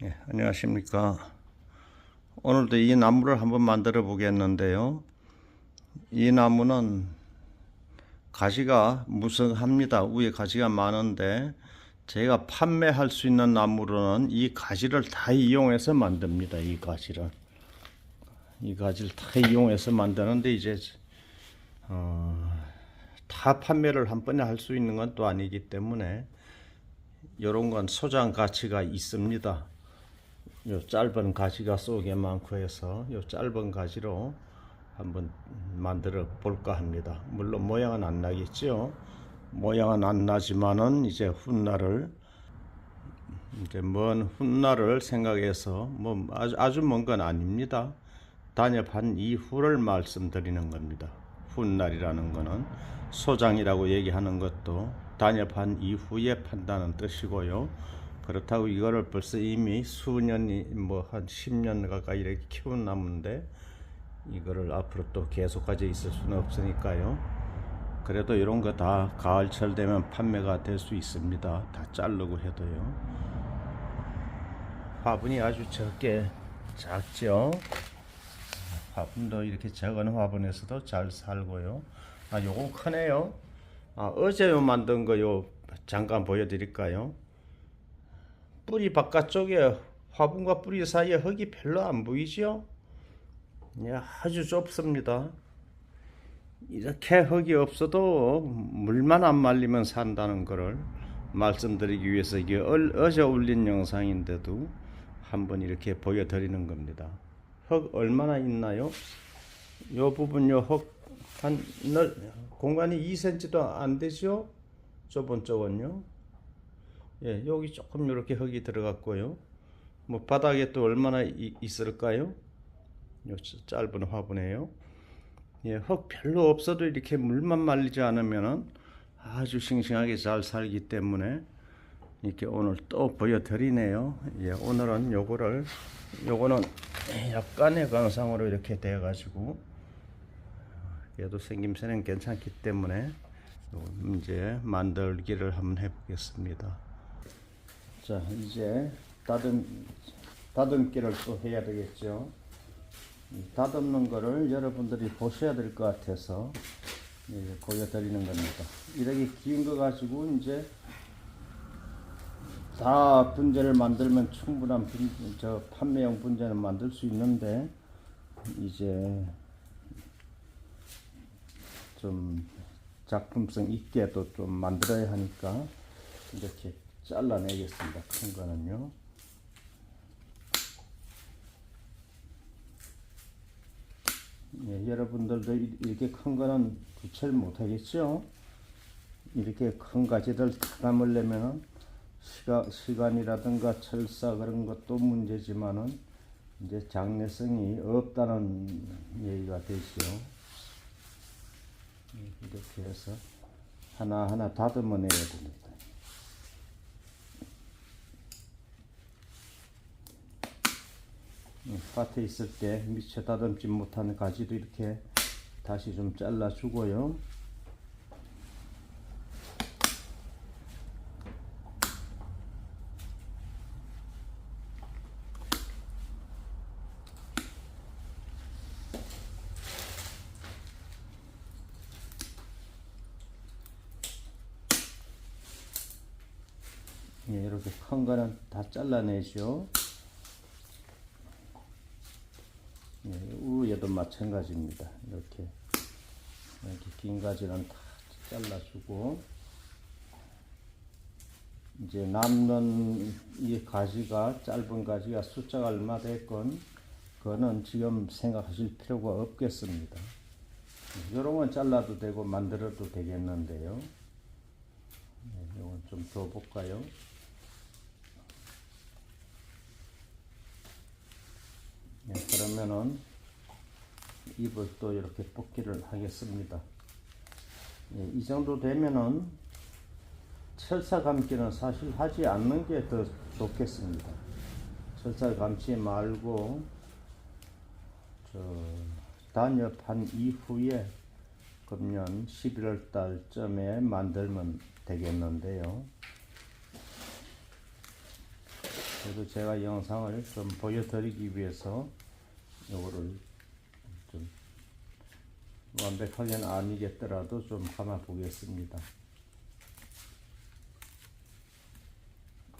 네, 안녕하십니까. 오늘도 이 나무를 한번 만들어 보겠는데요. 이 나무는 가지가 무성합니다. 위에 가지가 많은데 제가 판매할 수 있는 나무로는 이 가지를 다 이용해서 만듭니다. 이 가지를 이 가지를 다 이용해서 만드는데 이제 어, 다 판매를 한 번에 할 수 있는 건 또 아니기 때문에 이런 건 소장 가치가 있습니다. 요 짧은 가지가 속에 많고 해서 요 짧은 가지로 한번 만들어 볼까 합니다. 물론 모양은 안 나겠죠. 모양은 안 나지만은 이제 훗날을 이제 먼 훗날을 생각해서 뭐 아주 아주 먼 건 아닙니다. 단엽한 이후를 말씀드리는 겁니다. 훗날이라는 거는 소장이라고 얘기하는 것도 단엽한 이후에 판다는 뜻이고요. 그렇다고 이거를 벌써 이미 수년이 뭐 한 10년 가까이 이렇게 키운 나무인데 이거를 앞으로 또 계속까지 있을 수는 없으니까요. 그래도 이런 거 다 가을철 되면 판매가 될 수 있습니다. 다 자르고 해도요. 화분이 아주 적게 작죠. 화분도 이렇게 작은 화분에서도 잘 살고요. 아, 요거 크네요. 아, 어제 요 만든 거 요 잠깐 보여드릴까요? 뿌리 바깥쪽에 화분과 뿌리 사이에 흙이 별로 안 보이죠? 예, 아주 좁습니다. 이렇게 흙이 없어도 물만 안 말리면 산다는 것을 말씀드리기 위해서 이게 얼- 어제 올린 영상인데도 한번 이렇게 보여드리는 겁니다. 흙 얼마나 있나요? 요 부분 요흙한 공간이 2cm도 안 되죠? 좁은 쪽은요. 예, 여기 조금 이렇게 흙이 들어갔고요. 뭐 바닥에 또 얼마나 이- 있을까요? 요 짧은 화분에요. 예, 흙 별로 없어도 이렇게 물만 말리지 않으면은 아주 싱싱하게 잘 살기 때문에 이렇게 오늘 또 보여드리네요. 예, 오늘은 요거를 요거는 약간의 관상으로 이렇게 돼 가지고 그래도 생김새는 괜찮기 때문에 요 이제 만들기를 한번 해보겠습니다. 자 이제 다듬 다듬기를 또 해야 되겠죠. 이 다듬는 거를 여러분들이 보셔야 될 것 같아서 예, 보여드리는 겁니다. 이렇게 긴 거 가지고 이제 다 분재를 만들면 충분한 분, 저 판매용 분재는 만들 수 있는데 이제 좀 작품성 있게도 좀 만들어야 하니까 이렇게 잘라내겠습니다. 큰 거는요. 예, 여러분들도 이- 이렇게 큰 거는 구체를 못 하겠죠? 이렇게 큰 가지를 다 담으려면은 시가, 시간이라든가 철사 그런 것도 문제지만은 이제 장래성이 없다는 얘기가 되죠. 예, 이렇게 해서 하나하나 다듬어내야 됩니다. 밭에 있을 때 미처 다듬지 못한 가지도 이렇게 다시 좀 잘라주고요. 예, 이렇게 큰 거는 다 잘라내죠. 예, 우에도 마찬가지입니다. 이렇게 이렇게 긴 가지는 다 잘라주고 이제 남는 이 가지가 짧은 가지가 숫자가 얼마 됐건 그거는 지금 생각하실 필요가 없겠습니다. 이런 건 잘라도 되고 만들어도 되겠는데요. 네, 이건 좀 더 볼까요? 네, 그러면은 입을 또 이렇게 뽑기를 하겠습니다. 예, 이 정도 되면은 철사 감기는 사실 하지 않는 게 더 좋겠습니다. 철사 감지 말고 저 단엽한 이후에 그러면 11월 달쯤에 만들면 되겠는데요. 그래도 제가 영상을 좀 보여드리기 위해서 요거를 좀 완벽하게는 아니겠더라도 좀 감아 보겠습니다.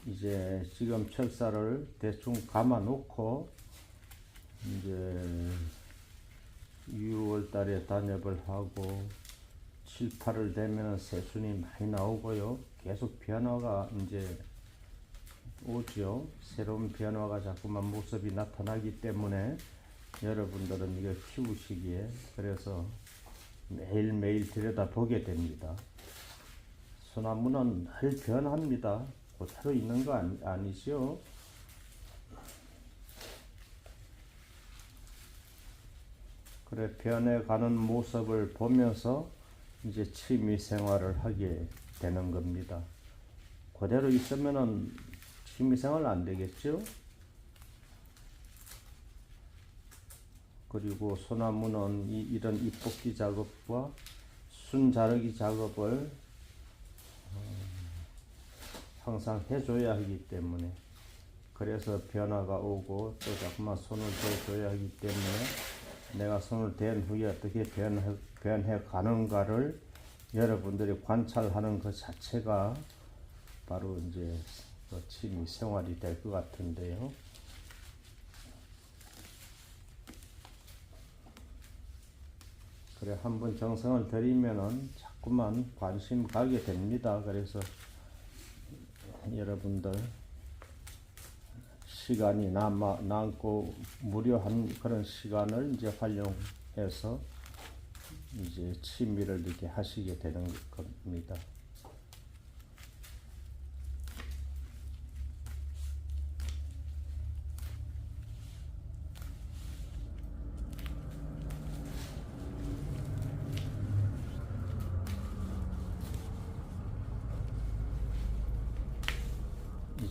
이제 지금 철사를 대충 감아 놓고 이제 6월 달에 단엽을 하고 7, 8월 되면 새순이 많이 나오고요. 계속 변화가 이제 오죠. 새로운 변화가 자꾸만 모습이 나타나기 때문에 여러분들은 이거 키우시기에 그래서 매일매일 들여다보게 됩니다. 소나무는 늘 변합니다. 그대로 있는 거 아니, 아니죠? 그래 변해가는 모습을 보면서 이제 취미 생활을 하게 되는 겁니다. 그대로 있으면은 취미 생활 안 되겠죠? 그리고 소나무는 이, 이런 잎뽑기 작업과 순 자르기 작업을 어, 항상 해줘야 하기 때문에 그래서 변화가 오고 또 자꾸만 손을 대줘야 하기 때문에 내가 손을 댄 후에 어떻게 변해, 변해 가는가를 여러분들이 관찰하는 그 자체가 바로 이제 그 취미 생활이 될 것 같은데요. 그래 한번 정성을 들이면은 자꾸만 관심 가게 됩니다. 그래서 여러분들 시간이 남아 남고 무료한 그런 시간을 이제 활용해서 이제 취미를 이렇게 하시게 되는 겁니다.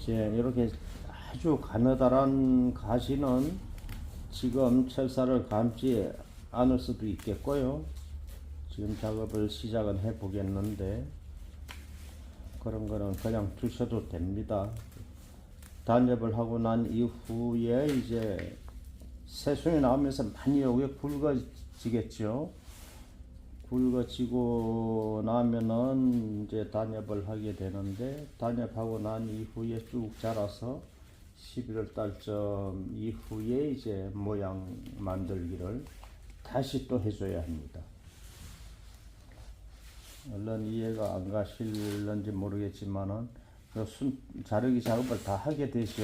이제 이렇게 아주 가느다란 가시는 지금 철사를 감지 않을 수도 있겠고요. 지금 작업을 시작은 해 보겠는데 그런 거는 그냥 두셔도 됩니다. 단엽을 하고 난 이후에 이제 새순이 나오면서 많이 여기 굵어지겠죠. 굵어지고 나면은 이제 단엽을 하게 되는데 단엽하고 난 이후에 쭉 자라서 11월 달쯤 이후에 이제 모양 만들기를 다시 또 해줘야 합니다. 물론 이해가 안 가실런지 모르겠지만은 그 순 자르기 작업을 다 하게 되죠.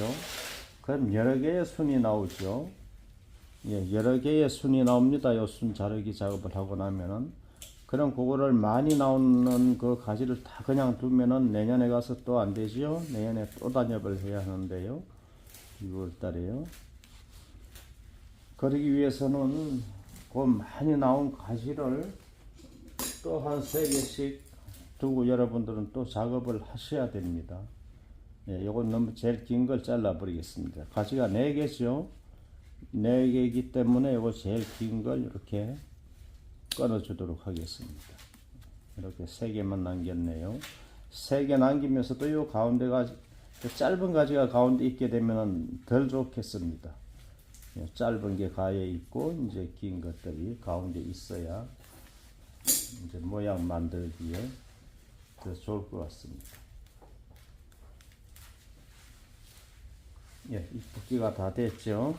그럼 여러 개의 순이 나오죠. 예, 여러 개의 순이 나옵니다. 요순 자르기 작업을 하고 나면은 그럼 그거를 많이 나오는 그 가지를 다 그냥 두면은 내년에 가서 또 안 되지요. 내년에 또 단엽을 해야 하는데요. 6월 달에요. 그러기 위해서는 그 많이 나온 가지를 또 한 세 개씩 두고 여러분들은 또 작업을 하셔야 됩니다. 예, 요건 너무 제일 긴 걸 잘라 버리겠습니다. 가지가 네 개죠. 네 개이기 때문에 요거 제일 긴 걸 이렇게 끊어 주도록 하겠습니다. 이렇게 세 개만 남겼네요. 세 개 남기면서도 요 가운데가 짧은 가지가 가운데 있게 되면 덜 좋겠습니다. 예, 짧은 게 가에 있고 이제 긴 것들이 가운데 있어야 이제 모양 만들기에 더 좋을 것 같습니다. 예, 이 붓기가 다 됐죠.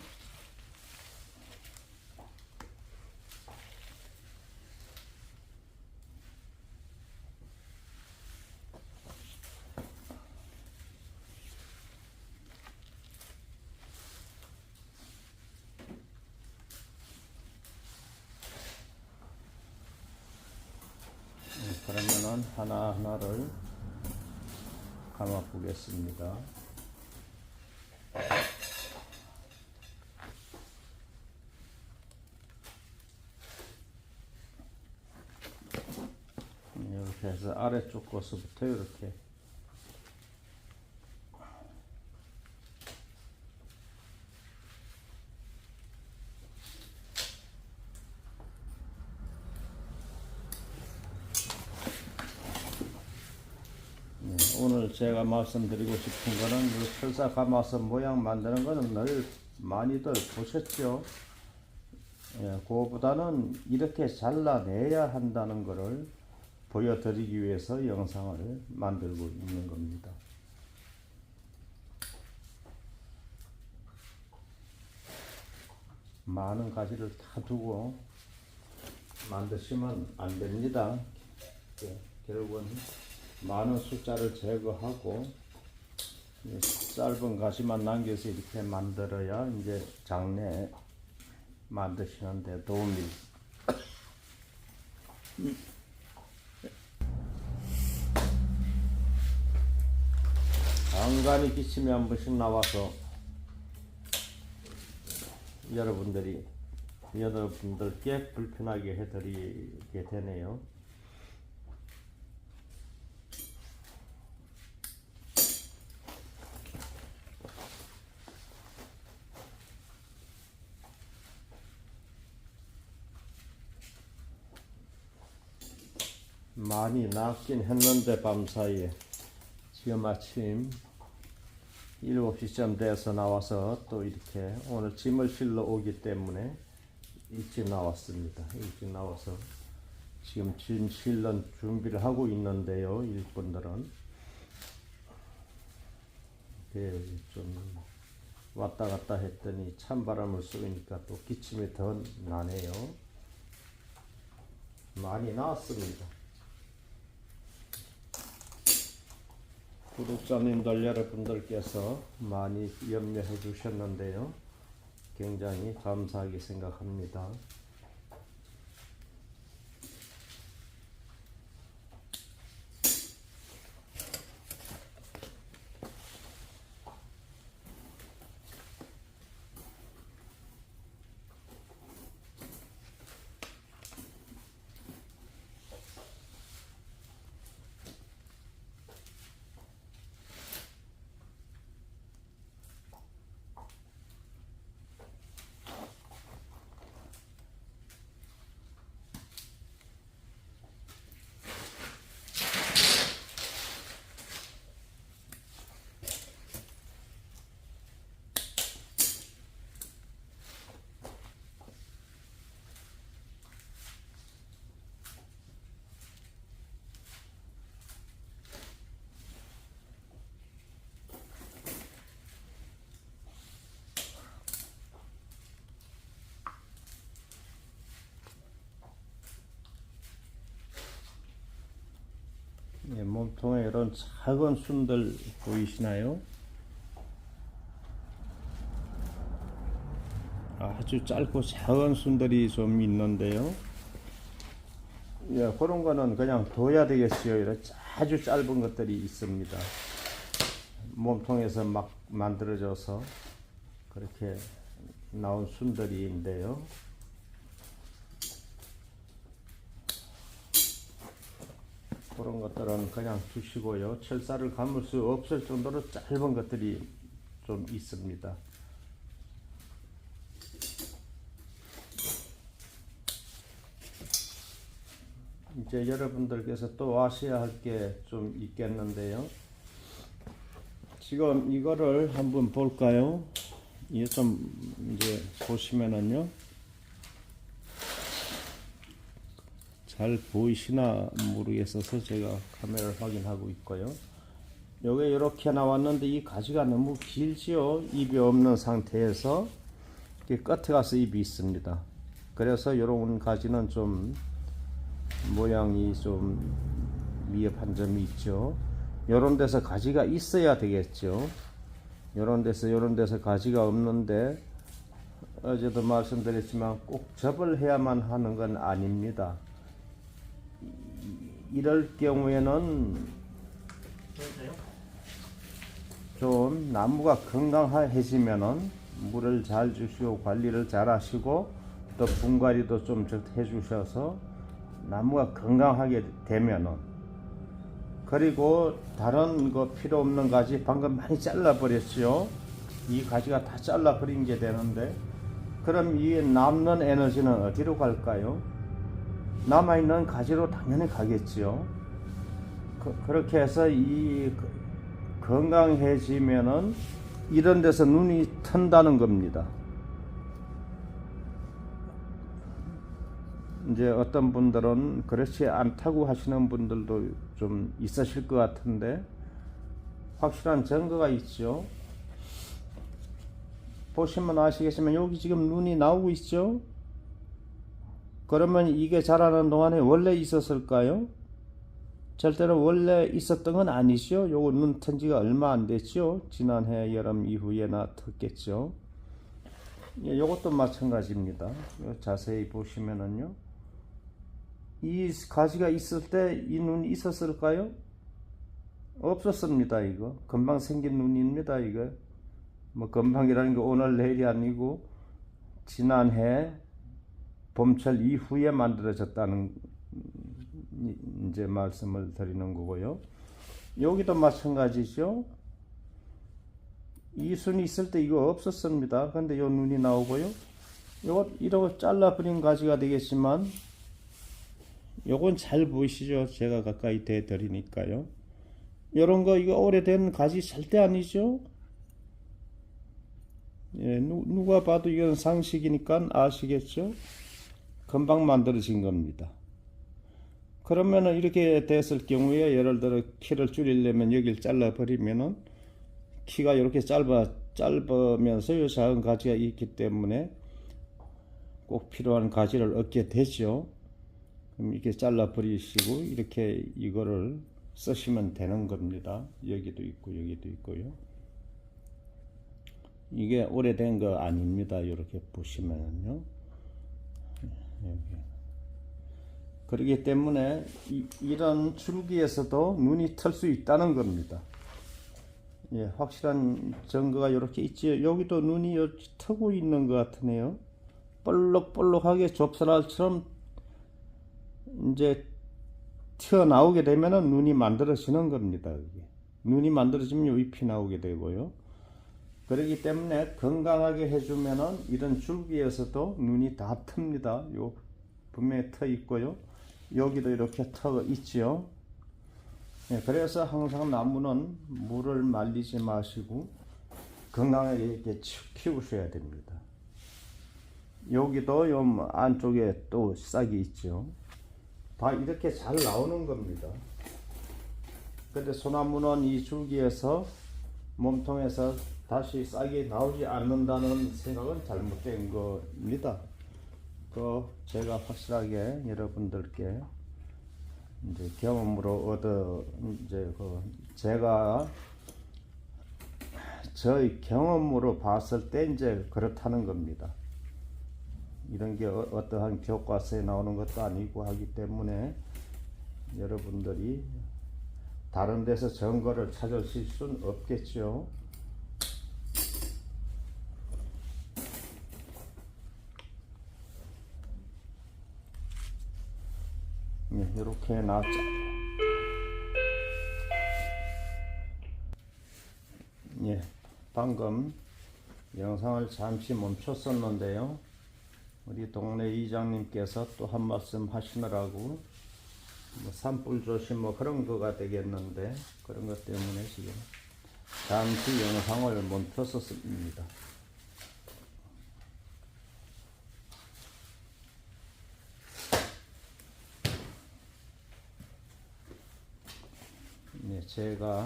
네, 그러면은 하나하나를 감아 보겠습니다. 이렇게 해서 아래쪽 것부터 이렇게 네, 오늘 제가 말씀드리고 싶은 거는 이 철사 감아서 모양 만드는 거는 늘 많이들 보셨죠. 예, 그거보다는 이렇게 잘라내야 한다는 것을 보여드리기 위해서 영상을 만들고 있는 겁니다. 많은 가지를 다 두고 만드시면 안 됩니다. 예, 결국은 많은 숫자를 제거하고 이 짧은 가시만 남겨서 이렇게 만들어야 이제 장내 만드시는데 도움이 간간히 기침이 한 번씩 나와서 여러분들이 여러분들께 불편하게 해드리게 되네요. 많이 낫긴 했는데 밤사이에 지금 아침 7시쯤 돼서 나와서 또 이렇게 오늘 짐을 실러 오기 때문에 일찍 나왔습니다. 일찍 나와서 지금 짐 실는 준비를 하고 있는데요. 일꾼들은 예, 좀 왔다 갔다 했더니 찬바람을 쏘니까 또 기침이 더 나네요. 많이 나왔습니다. 구독자님들 여러분들께서 많이 염려해 주셨는데요. 굉장히 감사하게 생각합니다. 예, 몸통에 이런 작은 순들 보이시나요? 아주 짧고 작은 순들이 좀 있는데요. 예, 그런 거는 그냥 둬야 되겠어요. 이런 아주 짧은 것들이 있습니다. 몸통에서 막 만들어져서 그렇게 나온 순들이인데요. 그런 것들은 그냥 두시고요. 철사를 감을 수 없을 정도로 짧은 것들이 좀 있습니다. 이제 여러분들께서 또 아셔야 할 게 좀 있겠는데요. 지금 이거를 한번 볼까요? 이게 좀 이제 보시면은요. 잘 보이시나 모르겠어서 제가 카메라를 확인하고 있고요. 여기 이렇게 나왔는데 이 가지가 너무 길지요. 입이 없는 상태에서 끝에 가서 입이 있습니다. 그래서 이런 가지는 좀 모양이 좀 미흡한 점이 있죠. 이런 데서 가지가 있어야 되겠죠. 이런 데서 이런 데서 가지가 없는데 어제도 말씀드렸지만 꼭 접을 해야만 하는 건 아닙니다. 이럴 경우에는 좀 나무가 건강해지면은 물을 잘 주시고 관리를 잘 하시고 또 분갈이도 좀 해주셔서 나무가 건강하게 되면은 그리고 다른 거 필요 없는 가지 방금 많이 잘라 버렸죠. 이 가지가 다 잘라 버린 게 되는데 그럼 이 남는 에너지는 어디로 갈까요? 남아있는 가지로 당연히 가겠지요. 그, 렇게 해서 이 건강해지면은 이런 데서 눈이 튼다는 겁니다. 이제 어떤 분들은 그렇지 않다고 하시는 분들도 좀 있으실 것 같은데 확실한 증거가 있죠. 보시면 아시겠지만 여기 지금 눈이 나오고 있죠. 그러면 이게 자라는 동안에 원래 있었을까요? 절대로 원래 있었던 건 아니죠. 요거 눈튼 지가 얼마 안 됐죠. 지난해 여름 이후에나 텄겠죠. 예, 요것도 마찬가지입니다. 요 자세히 보시면은요. 이 가지가 있을 때 이 눈이 있었을까요? 없었습니다. 이거 금방 생긴 눈입니다. 이거 뭐 금방이라는 게 오늘 내일이 아니고 지난해 봄철 이후에 만들어졌다는 이제 말씀을 드리는 거고요. 여기도 마찬가지죠. 이 순이 있을 때 이거 없었습니다. 근데 요 눈이 나오고요. 요거 이러고 잘라버린 가지가 되겠지만 요건 잘 보이시죠? 제가 가까이 대 드리니까요. 요런 거 이거 오래된 가지 절대 아니죠? 예, 누, 누가 봐도 이건 상식이니까 아시겠죠? 금방 만들어진 겁니다. 그러면은 이렇게 됐을 경우에 예를 들어 키를 줄이려면 여기를 잘라 버리면은 키가 이렇게 짧아 짧으면서 요 작은 가지가 있기 때문에 꼭 필요한 가지를 얻게 되죠. 그럼 이렇게 잘라 버리시고 이렇게 이거를 쓰시면 되는 겁니다. 여기도 있고 여기도 있고요. 이게 오래된 거 아닙니다. 이렇게 보시면요. 그렇기 때문에 이, 런 줄기에서도 눈이 틀수 있다는 겁니다. 예, 확실한 증거가 이렇게 있지. 여기도 눈이 트고 있는 것 같으네요. 볼록볼록하게 좁쌀알처럼 이제 튀어나오게 되면은 눈이 만들어지는 겁니다. 눈이 만들어지면 잎이 나오게 되고요. 그렇기 때문에 건강하게 해주면은 이런 줄기에서도 눈이 다 틉니다. 요 분명히 터 있고요. 여기도 이렇게 터가 있지요. 예, 그래서 항상 나무는 물을 말리지 마시고 건강하게 이렇게 키우셔야 됩니다. 여기도 요 안쪽에 또 싹이 있죠. 다 이렇게 잘 나오는 겁니다. 근데 소나무는 이 줄기에서 몸통에서 다시 싹이 나오지 않는다는 생각은 잘못된 겁니다. 그 제가 확실하게 여러분들께 이제 경험으로 얻어 이제 그 제가 저의 경험으로 봤을 때 이제 그렇다는 겁니다. 이런 게 어- 어떠한 교과서에 나오는 것도 아니고 하기 때문에 여러분들이 다른 데서 증거를 찾으실 수는 없겠죠. 예, 이렇게 나왔죠. 예, 방금 영상을 잠시 멈췄었는데요. 우리 동네 이장님께서 또 한 말씀 하시느라고 뭐 산불 조심 뭐 그런 거가 되겠는데 그런 것 때문에 지금 잠시 영상을 멈췄었습니다. 네, 제가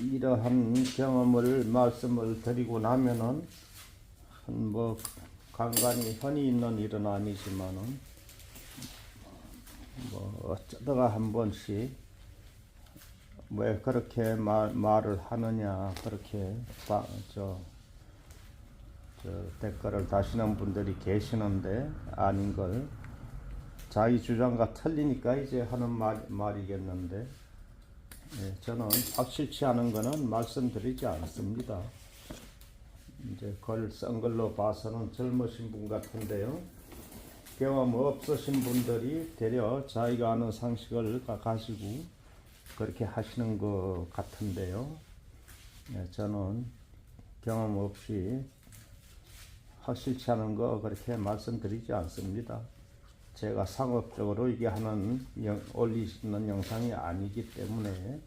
이러한 경험을 말씀을 드리고 나면은 뭐 간간히 흔히 있는 일은 아니지만은 뭐 어쩌다가 한 번씩 왜 그렇게 말, 말을 하느냐 그렇게 바, 저, 저 댓글을 다시는 분들이 계시는데 아닌 걸 자기 주장과 틀리니까 이제 하는 말, 말이겠는데 예, 저는 확실치 않은 거는 말씀드리지 않습니다. 이제 글쓴 걸로 봐서는 젊으신 분 같은데요. 경험 없으신 분들이 되려 자기가 아는 상식을 가- 가지고 그렇게 하시는 것 같은데요. 예, 저는 경험 없이 확실치 않은 거 그렇게 말씀드리지 않습니다. 제가 상업적으로 이게 하는 영, 올리시는 영상이 아니기 때문에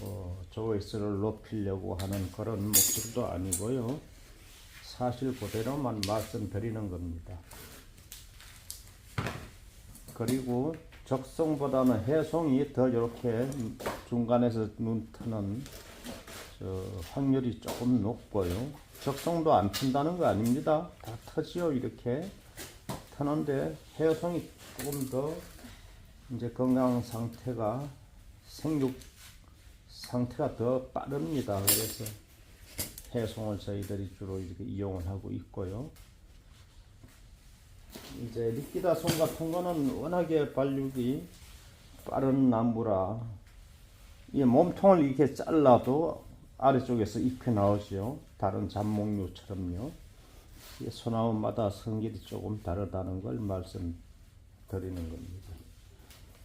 뭐 조회수를 높이려고 하는 그런 목적도 아니고요. 사실 그대로만 말씀드리는 겁니다. 그리고 적성보다는 해송이 더 이렇게 중간에서 눈 트는 저 확률이 조금 높고요. 적성도 안 튼다는 거 아닙니다. 다 터지요 이렇게 트는데 해송이 조금 더 이제 건강 상태가 생육 상태가 더 빠릅니다. 그래서 해송을 저희들이 주로 이렇게 이용을 하고 있고요. 이제 리퀴다손 같은 거는 워낙에 발육이 빠른 나무라 이 몸통을 이렇게 잘라도 아래쪽에서 잎이 나오죠. 다른 잡목류처럼요. 이 소나무마다 성질이 조금 다르다는 걸 말씀드리는 겁니다.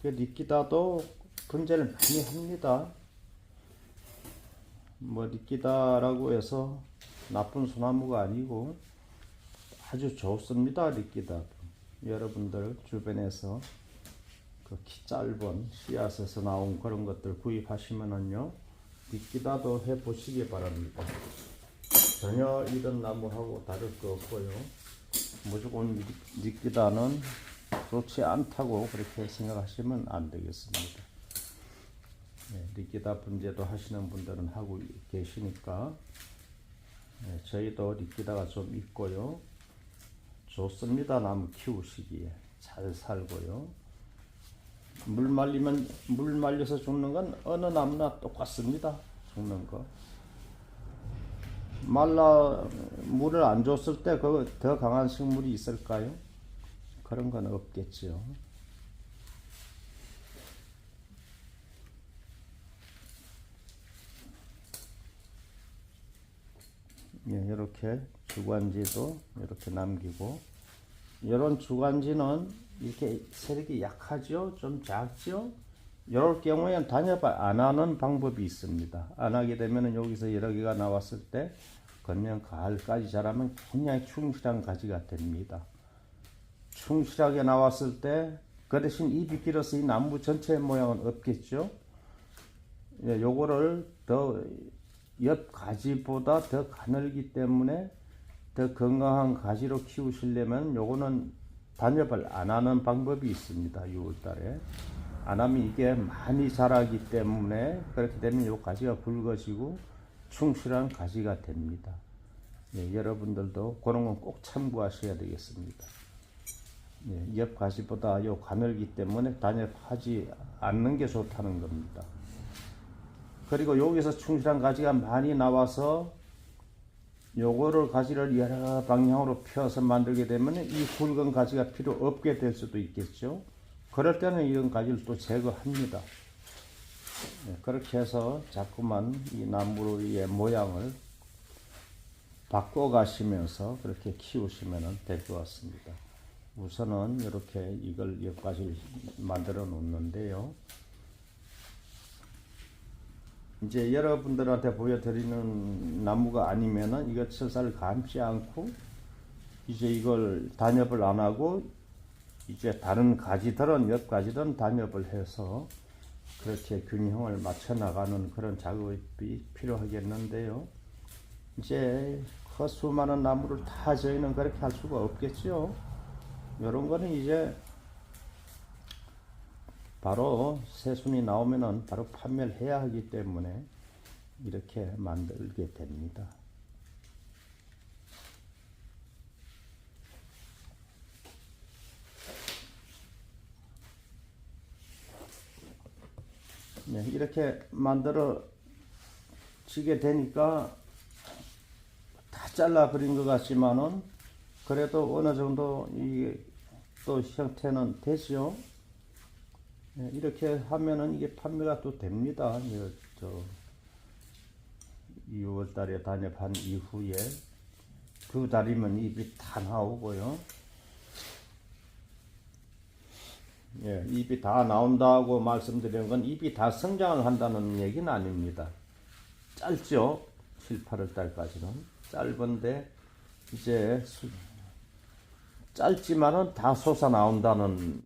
그 리퀴다도 분재를 많이 합니다. 뭐 리퀴다라고 해서 나쁜 소나무가 아니고 아주 좋습니다 리퀴다 여러분들 주변에서 그 키 짧은 씨앗에서 나온 그런 것들 구입하시면은요 리퀴다도 해 보시기 바랍니다 전혀 이런 나무하고 다를 거 없고요 무조건 리- 리퀴다는 좋지 않다고 그렇게 생각하시면 안 되겠습니다 네, 리퀴다 분재도 하시는 분들은 하고 계시니까 네, 저희도 리퀴다가 좀 있고요. 좋습니다. 나무 키우시기에 잘 살고요. 물 말리면 물 말려서 죽는 건 어느 나무나 똑같습니다. 죽는 거. 말라 물을 안 줬을 때 그 더 강한 식물이 있을까요? 그런 건 없겠죠. 예, 이렇게 주관지도 이렇게 남기고 이런 주관지는 이렇게 세력이 약하죠, 좀 작죠. 이럴 경우에는 단엽을 안 하는 방법이 있습니다. 안 하게 되면은 여기서 여러 개가 나왔을 때 건면 가을까지 자라면 굉장히 충실한 가지가 됩니다. 충실하게 나왔을 때 그 대신 잎이 길어서 이 나무 전체의 모양은 없겠죠. 예, 요거를 더 옆 가지보다 더 가늘기 때문에 더 건강한 가지로 키우시려면 요거는 단엽을 안 하는 방법이 있습니다. 6월달에 안 하면 이게 많이 자라기 때문에 그렇게 되면 요 가지가 굵어지고 충실한 가지가 됩니다. 예, 여러분들도 그런 건 꼭 참고하셔야 되겠습니다. 예, 옆 가지보다 요 가늘기 때문에 단엽하지 않는 게 좋다는 겁니다. 그리고 여기서 충실한 가지가 많이 나와서 요거를 가지를 여러 방향으로 펴서 만들게 되면 이 굵은 가지가 필요 없게 될 수도 있겠죠. 그럴 때는 이런 가지를 또 제거합니다. 네, 그렇게 해서 자꾸만 이 나무의 모양을 바꿔 가시면서 그렇게 키우시면 될 것 같습니다. 우선은 이렇게 이걸 여기까지 만들어 놓는데요. 이제 여러분들한테 보여드리는 나무가 아니면은 이거 철사를 감지 않고 이제 이걸 단엽을 안 하고 이제 다른 가지들은 옆 가지들은 단엽을 해서 그렇게 균형을 맞춰 나가는 그런 작업이 필요하겠는데요. 이제 그 수많은 나무를 다 저희는 그렇게 할 수가 없겠죠. 이런 거는 이제 바로 새순이 나오면은 바로 판매를 해야 하기 때문에 이렇게 만들게 됩니다. 네, 이렇게 만들어 지게 되니까 다 잘라 버린 것 같지만은 그래도 어느 정도 이 또 형태는 되죠. 네, 이렇게 하면은 이게 판매가 또 됩니다. 저 2월 달에 단엽한 이후에 두 달이면 잎이 다 나오고요. 예, 잎이 다 나온다고 말씀드리는 건 잎이 다 성장을 한다는 얘기는 아닙니다. 짧죠? 7, 8월 달까지는. 짧은데, 이제, 수- 짧지만은 다 솟아 나온다는